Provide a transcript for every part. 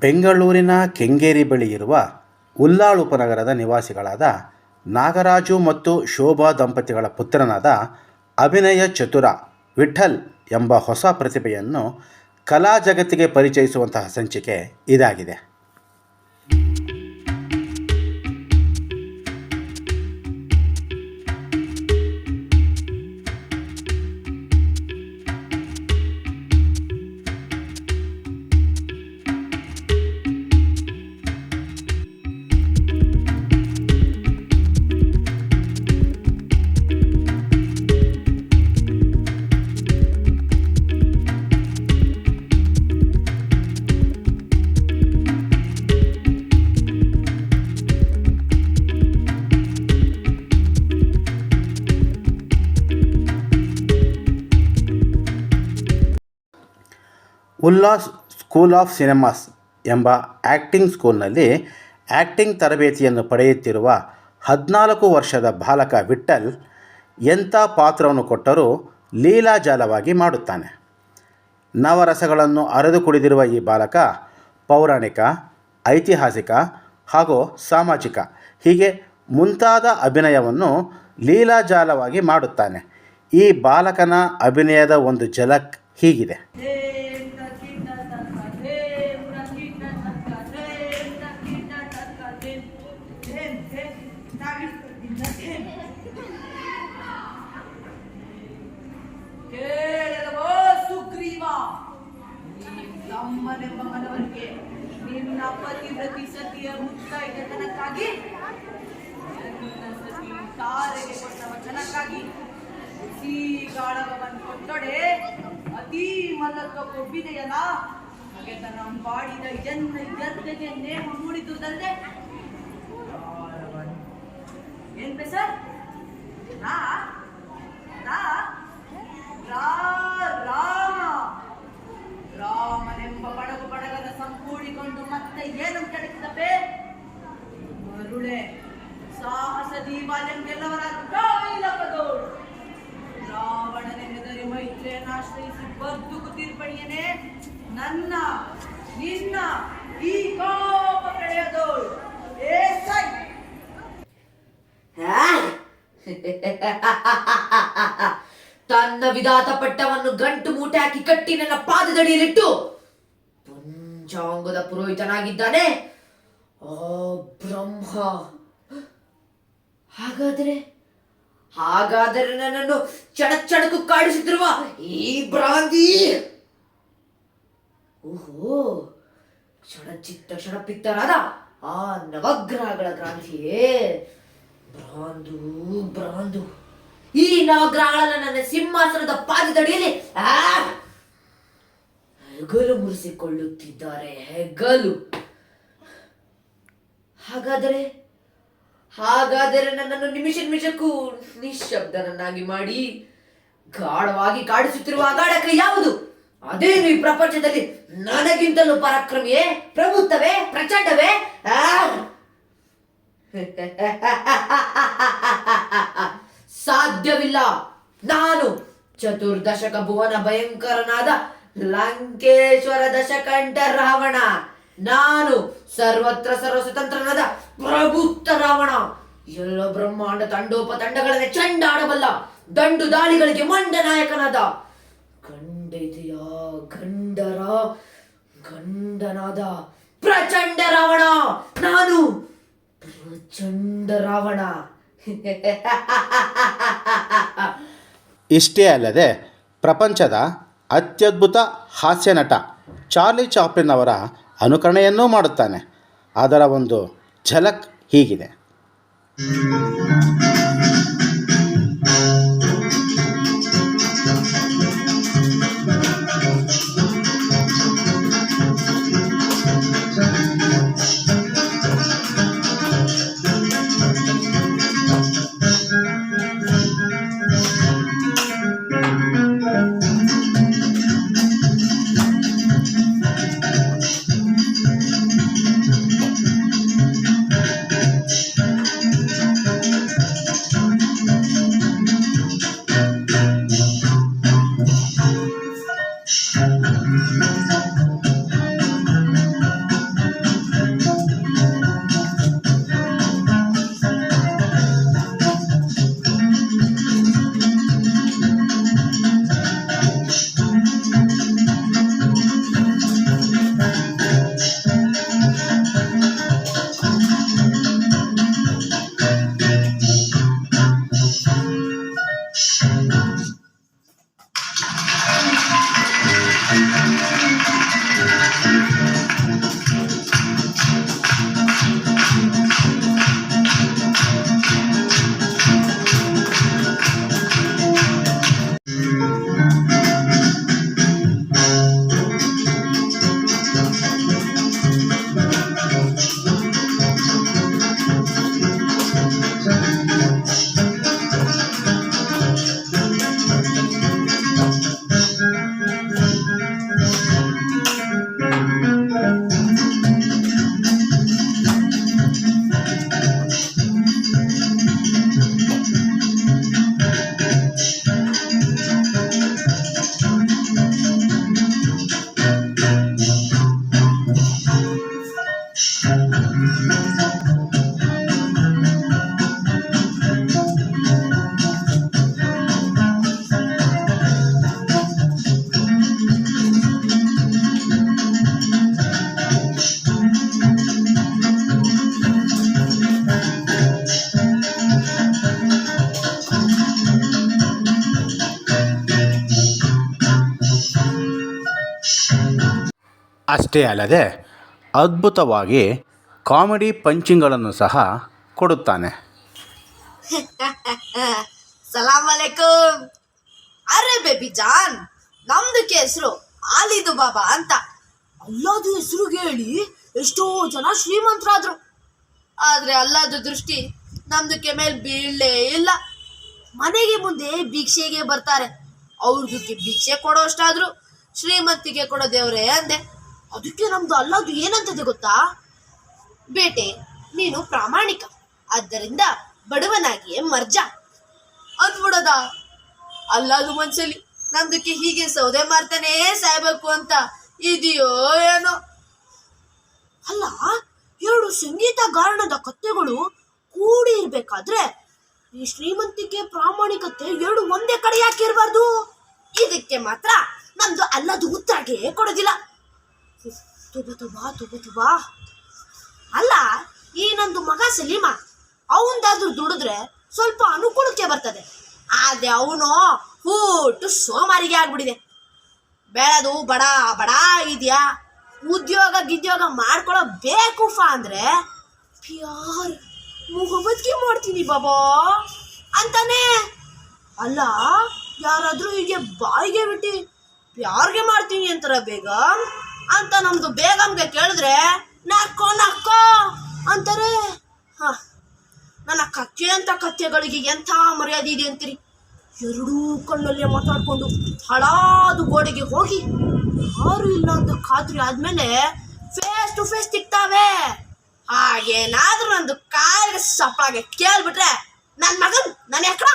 ಬೆಂಗಳೂರಿನ ಕೆಂಗೇರಿ ಬಳಿ ಇರುವ ಉಲ್ಲಾಳ್ ಉಪನಗರದ ನಿವಾಸಿಗಳಾದ ನಾಗರಾಜು ಮತ್ತು ಶೋಭಾ ದಂಪತಿಗಳ ಪುತ್ರನಾದ ಅಭಿನಯ ಚತುರ ವಿಠಲ್ ಎಂಬ ಹೊಸ ಪ್ರತಿಭೆಯನ್ನು ಕಲಾ ಜಗತ್ತಿಗೆ ಪರಿಚಯಿಸುವಂತಹ ಸಂಚಿಕೆ ಇದಾಗಿದೆ. ಉಲ್ಲಾಸ್ ಸ್ಕೂಲ್ ಆಫ್ ಸಿನಿಮಾಸ್ ಎಂಬ ಆ್ಯಕ್ಟಿಂಗ್ ಸ್ಕೂಲ್ನಲ್ಲಿ ಆ್ಯಕ್ಟಿಂಗ್ ತರಬೇತಿಯನ್ನು ಪಡೆಯುತ್ತಿರುವ ಹದಿನಾಲ್ಕು ವರ್ಷದ ಬಾಲಕ ವಿಠಲ್ ಎಂಥ ಪಾತ್ರವನ್ನು ಕೊಟ್ಟರೂ ಲೀಲಾಜಾಲವಾಗಿ ಮಾಡುತ್ತಾನೆ. ನವರಸಗಳನ್ನು ಅರೆದು ಕುಡಿದಿರುವ ಈ ಬಾಲಕ ಪೌರಾಣಿಕ, ಐತಿಹಾಸಿಕ ಹಾಗೂ ಸಾಮಾಜಿಕ ಹೀಗೆ ಮುಂತಾದ ಅಭಿನಯವನ್ನು ಲೀಲಾಜಾಲವಾಗಿ ಮಾಡುತ್ತಾನೆ. ಈ ಬಾಲಕನ ಅಭಿನಯದ ಒಂದು ಝಲಕ್ ಹೀಗಿದೆ. ನಿನ್ನ ಸತಿ ತಾರೆಗೆ ಕೊಟ್ಟ ವಚನಕ್ಕಾಗಿ ಗಾಳವವನ್ನು ಕೊಟ್ಟೊಡೆ, ಅತೀ ಮಲ್ಲತ್ವ ಕೊಬ್ಬಿದೆಯಲ್ಲ ಹಾಗೆ ತನ್ನ ಬಾಡಿದ ಜನ್ಮ ಗದ್ದೆಗೆ ನೇಮ ಮೂಡಿದುದಲ್ಲದೆ ಏನ್ ಸರ್? ನಾ? ನಾ? ರಾ ಸಾಹಸ ದೀಪಾಲಂ ಗೆಲ್ಲವರ ಕಾಯಿಲಕದೋಳು ರಾವಣನೆ ಹೆದರಿ ಮೈತ್ರಿಯನ್ನು ಆಶ್ರಯಿಸಿ ಬದುಕು ತೀರ್ಪಣಿಯನೇ ನನ್ನ, ನಿನ್ನ ಈ ಕೋಪ ಕಳೆಯದೋಳು ಏ ಸೈ! ತನ್ನ ವಿಧಾತ ಪಟ್ಟವನ್ನು ಗಂಟು ಮೂಟೆ ಹಾಕಿ ಕಟ್ಟಿ ನನ್ನ ಪಾದದಡಿಯಲ್ಲಿಟ್ಟು ಪಂಚಾಂಗದ ಪುರೋಹಿತನಾಗಿದ್ದಾನೆ. ಆ ಬ್ರಹ್ಮ. ಹಾಗಾದರೆ? ಹಾಗಾದರೆ ನನ್ನನ್ನು ಚಣಕು ಕಾಡಿಸುತ್ತಿರುವ ಈ ಭ್ರಾಂತಿ? ಓಹೋ, ಕ್ಷಣಚಿತ್ತ ಕ್ಷಣಪಿತ್ತರಾದ ಆ ನವಗ್ರಹಗಳ ಕ್ರಾಂತಿಯೇ ಭ್ರಾಂದು ಭ್ರಾಂದು. ಈ ನವಗ್ರಹಗಳನ್ನು ನನ್ನ ಸಿಂಹಾಸನದ ಪಾದದಡಿಯಲ್ಲಿ ಹೆಗಲು ಮುರಿಸಿಕೊಳ್ಳುತ್ತಿದ್ದಾರೆ, ಹೆಗಲು. ಹಾಗಾದರೆ ಹಾಗಾದರೆ ನನ್ನನ್ನು ನಿಮಿಷ ನಿಮಿಷಕ್ಕೂ ನಿಶ್ಶಬ್ದನನ್ನಾಗಿ ಮಾಡಿ ಗಾಢವಾಗಿ ಕಾಡಿಸುತ್ತಿರುವ ಅಗಾಢಕ ಯಾವುದು? ಅದೇನು ಈ ಪ್ರಪಂಚದಲ್ಲಿ ನನಗಿಂತಲೂ ಪರಾಕ್ರಮಿಯೇ ಪ್ರಭುತ್ವವೇ ಪ್ರಚಂಡವೇ? ಸಾಧ್ಯವಿಲ್ಲ. ನಾನು ಚತುರ್ದಶಕ ಭುವನ ಭಯಂಕರನಾದ ಲಂಕೇಶ್ವರ ದಶಕಂಠ ರಾವಣ. ನಾನು ಸರ್ವತ್ರ ಸರ್ವಸ್ವತಂತ್ರನಾದ ಪ್ರಭುತ್ತ ರಾವಣ. ಎಲ್ಲ ಬ್ರಹ್ಮಾಂಡ ತಂಡೋಪ ತಂಡಗಳನ್ನು ಚಂಡಾಡಬಲ್ಲ ದಂಡು ದಾಳಿಗಳಿಗೆ ಮಂಡ ನಾಯಕನಾದ ಗಂಡಿದೆಯ ಗಂಡರ ಗಂಡನಾದ ಪ್ರಚಂಡ ರಾವಣ. ನಾನು ಪ್ರಚಂಡ ರಾವಣ. ಇಷ್ಟೇ ಅಲ್ಲದೆ ಪ್ರಪಂಚದ ಅತ್ಯದ್ಭುತ ಹಾಸ್ಯ ನಟ ಚಾರ್ಲಿ ಚಾಪ್ಲಿನ್ ಅವರ ಅನುಕರಣೆಯನ್ನೂ ಮಾಡುತ್ತಾನೆ. ಅದರ ಒಂದು ಝಲಕ್ ಹೀಗಿದೆ. ಅಷ್ಟೇ ಅಲ್ಲದೆ ಅದ್ಭುತವಾಗಿ ಕಾಮಿಡಿ ಪಂಚಿಂಗ್ಗಳನ್ನು ಸಹ ಕೊಡುತ್ತಾನೆ. ಸಲಾಮ್ ಅಲೈಕುಮ್. ಅರೆ ಬೇಬಿ ಜಾನ್ ನಮ್ದಕ್ಕೆ ಹೆಸರು ಆಲಿದು ಬಾಬಾ ಅಂತ. ಅಲ್ಲಾದು ಹೆಸರು ಹೇಳಿ ಎಷ್ಟೋ ಜನ ಶ್ರೀಮಂತರಾದ್ರು. ಆದ್ರೆ ಅಲ್ಲಾದು ದೃಷ್ಟಿ ನಮ್ದಕ್ಕೆ ಮೇಲೆ ಬೀಳಲೇ ಇಲ್ಲ. ಮನೆಗೆ ಮುಂದೆ ಭಿಕ್ಷೆಗೆ ಬರ್ತಾರೆ. ಅವ್ರದಕ್ಕೆ ಭಿಕ್ಷೆ ಕೊಡೋಷ್ಟಾದ್ರು. ಶ್ರೀಮಂತಿಗೆ ಕೊಡೋ ದೇವರೇ ಅಂದೆ. ಅದಕ್ಕೆ ನಮ್ದು ಅಲ್ಲದು ಏನಂತದೆ ಗೊತ್ತಾ? ಬೇಟೆ, ನೀನು ಪ್ರಾಮಾಣಿಕ. ಆದ್ದರಿಂದ ಬಡವನಾಗಿಯೇ ಮರ್ಜ. ಅಂದ್ಬಿಡದ? ಅಲ್ಲದು ಮನ್ಸಲ್ಲಿ ನಮ್ದಕ್ಕೆ ಹೀಗೆ ಸೌದೆ ಮಾಡ್ತಾನೇ ಸಾಯ್ಬೇಕು ಅಂತ ಇದೆಯೋ ಏನೋ. ಅಲ್ಲ, ಎರಡು ಸಂಗೀತ ಗಾರಣದ ಕತ್ತೆಗಳು ಕೂಡಿ ಇರ್ಬೇಕಾದ್ರೆ ಈ ಶ್ರೀಮಂತಿಕೆ ಪ್ರಾಮಾಣಿಕತೆ ಎರಡು ಒಂದೇ ಕಡೆ ಯಾಕೆ ಇರಬಾರ್ದು? ಇದಕ್ಕೆ ಮಾತ್ರ ನಮ್ದು ಅಲ್ಲದು ಉತ್ತರಗೆ ಕೊಡೋದಿಲ್ಲ. ತುಬ ತುಬಾ ಬಾ ಅಲ್ಲ, ಈ ನಂದು ಮಗ ಸಲೀಮ, ಅವಂದಾದ್ರೂ ದುಡಿದ್ರೆ ಸ್ವಲ್ಪ ಅನುಕೂಲಕ್ಕೆ ಬರ್ತದೆ. ಆದ್ರೆ ಅವನು ಹೂಟು ಸೋಮಾರಿಗೆ ಆಗ್ಬಿಟ್ಟಿದೆ. ಬೆಳೆದು ಬಡ ಬಡ ಇದೆಯಾ? ಉದ್ಯೋಗ ಗಿದ್ಯೋಗ ಮಾಡ್ಕೊಳ್ಳೋ ಫಾ ಅಂದ್ರೆ ಪ್ಯಾರ್ ಮೊಹಮ್ಮದ್ಗೆ ಮಾಡ್ತೀನಿ ಬಾಬಾ ಅಂತಾನೆ. ಅಲ್ಲ, ಯಾರಾದ್ರೂ ಹೀಗೆ ಬಾಯಿಗೆ ಬಿಟ್ಟು ಯಾರಿಗೆ ಮಾಡ್ತೀನಿ ಅಂತಾರ ಬೇಗ? ಅಂತ ನಮ್ದು ಬೇಗಮ್ಗೆ ಕೇಳಿದ್ರೆ, ನಕ್ಕೋ ನಕ್ಕೋ ಅಂತಾರೆ. ಹ, ನನ್ನ ಕಕ್ಕೆ ಅಂತ ಕತ್ತೆಗಳಿಗೆ ಎಂಥ ಮರ್ಯಾದೆ ಇದೆ ಅಂತೀರಿ? ಎರಡೂ ಕಣ್ಣಲ್ಲೇ ಮಾತಾಡ್ಕೊಂಡು ಹಳಾದು ಗೋಡೆಗೆ ಹೋಗಿ ಯಾರು ಇಲ್ಲ ಅಂತ ಖಾತ್ರಿ ಆದ್ಮೇಲೆ ಫೇಸ್ ಟು ಫೇಸ್ ತಿಕ್ತಾವೆ. ಹಾಗೇನಾದ್ರೂ ನಂದು ಕಾಲಿಗೆ ಸಪ್ಪಳಾಗೆ ಕೇಳ್ಬಿಟ್ರೆ ನನ್ನ ಮಗನ್ ನನ್ನ ಎಕ್ಕಡ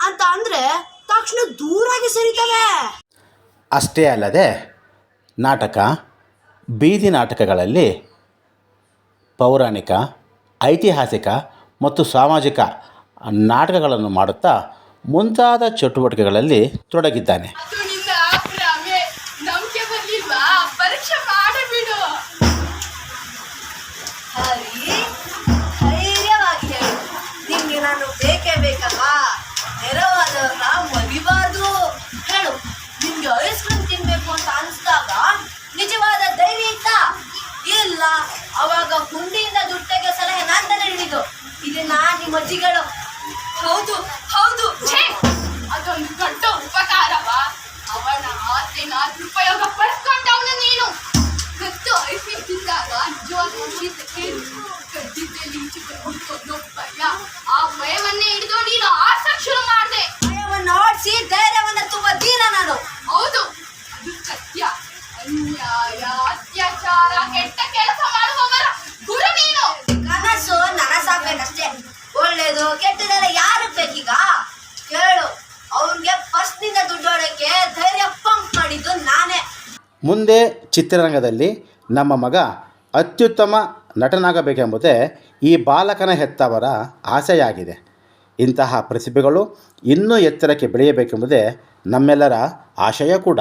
ಅಂತ ಅಂದ್ರೆ ತಕ್ಷಣ ದೂರಾಗಿ ಸರಿತವೆ. ಅಷ್ಟೇ ಅಲ್ಲದೆ ನಾಟಕ ಬೀದಿ ನಾಟಕಗಳಲ್ಲಿ ಪೌರಾಣಿಕ ಐತಿಹಾಸಿಕ ಮತ್ತು ಸಾಮಾಜಿಕ ನಾಟಕಗಳನ್ನು ಮಾಡುತ್ತಾ ಮುಂತಾದ ಚಟುವಟಿಕೆಗಳಲ್ಲಿ ತೊಡಗಿದ್ದಾನೆ. ಇದನ್ನ ನಿಮ್ಮ ಅಜ್ಜಿಗಳು. ಹೌದು ಹೌದು. ಛೇ! ಅದೊಂದು ದೊಡ್ಡ ಉಪಕಾರವ? ಅವನ ಆಸೆನ ದುರುಪಯೋಗ ಪಡಿಸ್ಕೊಂಡವನು ನೀನು. ಕತ್ತು ಐಫಿಲ್ ತಿಂದಾಗ ನಿಜವಾದ ಶೀತಕ್ಕೆ ಕದ್ದಿದ್ದಲ್ಲಿ ಈಚೆಕೊಂಡು ಭಯ. ಆ ಭಯವನ್ನೇ ಹಿಡಿದು ನೀನು ಆಸಕ್ ಶುರು ಮಾಡಿದೆ. ಭಯವನ್ನು ಓಡಿಸಿ ಧೈರ್ಯವನ್ನ ತುಂಬ ದೀನ ನಾನು. ಹೌದು. ಅದು ಸತ್ಯ. ಅನ್ಯಾಯ ಅತ್ಯಾಚಾರ ಕೆಟ್ಟ ಮುಂದೆ ಚಿತ್ರರಂಗದಲ್ಲಿ ನಮ್ಮ ಮಗ ಅತ್ಯುತ್ತಮ ನಟನಾಗಬೇಕೆಂಬುದೇ ಈ ಬಾಲಕನ ಹೆತ್ತವರ ಆಸೆಯಾಗಿದೆ. ಇಂತಹ ಪ್ರತಿಭೆಗಳು ಇನ್ನೂ ಎತ್ತರಕ್ಕೆ ಬೆಳೆಯಬೇಕೆಂಬುದೇ ನಮ್ಮೆಲ್ಲರ ಆಶಯ ಕೂಡ.